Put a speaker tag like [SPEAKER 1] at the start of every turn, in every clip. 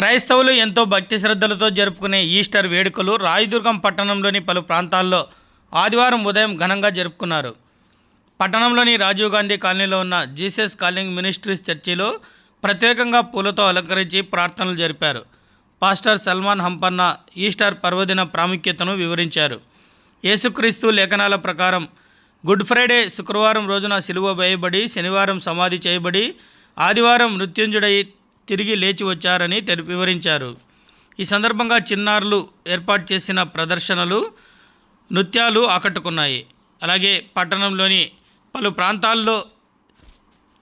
[SPEAKER 1] క్రైస్తవులు ఎంతో భక్తి శ్రద్ధలతో జరుపుకునే ఈస్టర్ వేడుకలు రాయదుర్గం పట్టణంలోని పలు ప్రాంతాల్లో ఆదివారం ఉదయం ఘనంగా జరుపుకున్నారు. పట్టణంలోని రాజీవ్ గాంధీ కాలనీలో ఉన్న జీసస్ కాలింగ్ మినిస్ట్రీస్ చర్చిలో ప్రత్యేకంగా పూలతో అలంకరించి ప్రార్థనలు జరిపారు. పాస్టర్ సల్మాన్ హంపన్న ఈస్టర్ పర్వదిన ప్రాముఖ్యతను వివరించారు. యేసుక్రీస్తు లేఖనాల ప్రకారం గుడ్ ఫ్రైడే శుక్రవారం రోజున సిలువ వేయబడి శనివారం సమాధి చేయబడి ఆదివారం మృత్యుంజుడై తిరిగి లేచి వచ్చారని వివరించారు. ఈ సందర్భంగా చిన్నారులు ఏర్పాటు చేసిన ప్రదర్శనలు నృత్యాలు ఆకట్టుకున్నాయి. అలాగే పట్టణంలోని పలు ప్రాంతాల్లో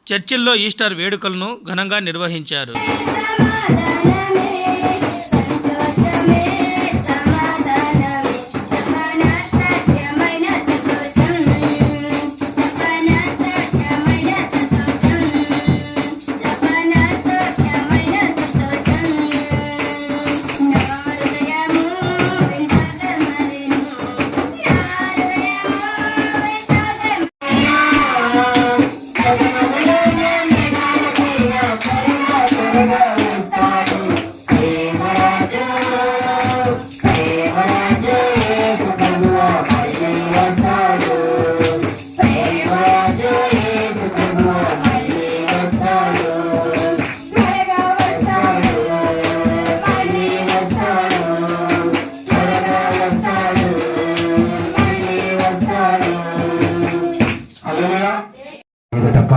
[SPEAKER 1] చర్చిల్లో ఈస్టర్ వేడుకలను ఘనంగా నిర్వహించారు.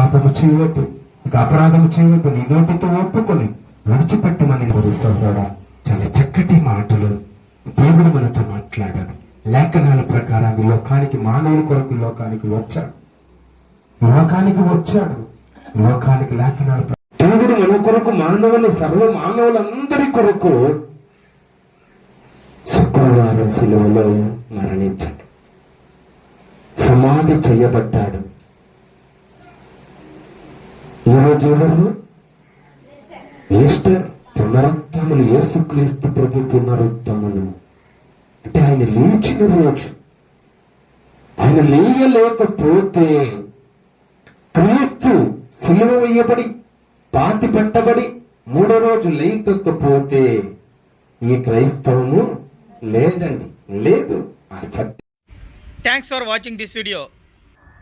[SPEAKER 2] అపరాధము చేయవద్దు. ఇక అపరాధము చేయవద్దు. నీ నోటితో ఒప్పుకొని విడిచిపెట్టమని గురు సహోడా చాలా చక్కటి మాటలు దేవుడు మనతో మాట్లాడాడు. లేఖనాల ప్రకారం ఈ లోకానికి మానవుని కొరకు లోకానికి వచ్చాడు. లోకానికి వచ్చాడు. లోకానికి లేఖనాల దేవుడు మన కొరకు మానవుని సర్వ మానవులందరి కొరకు శుక్రవారం శిలువలో మరణించాడు. సమాధి చేయబడ్డాడు. ఈరోజు ఈస్టర్ పునరుత్తములు యేసుక్రీస్తు ప్రతి పునరుత్తములు అంటే ఆయన లేచిన రోజు ఆయన లేయలేకపోతే క్రీస్తు సిలువ వేయబడి పాతి పెట్టబడి మూడో రోజు లేకపోతే ఈ క్రైస్తవము లేదండి లేదు. ఆ సత్యం
[SPEAKER 1] thanks for watching this video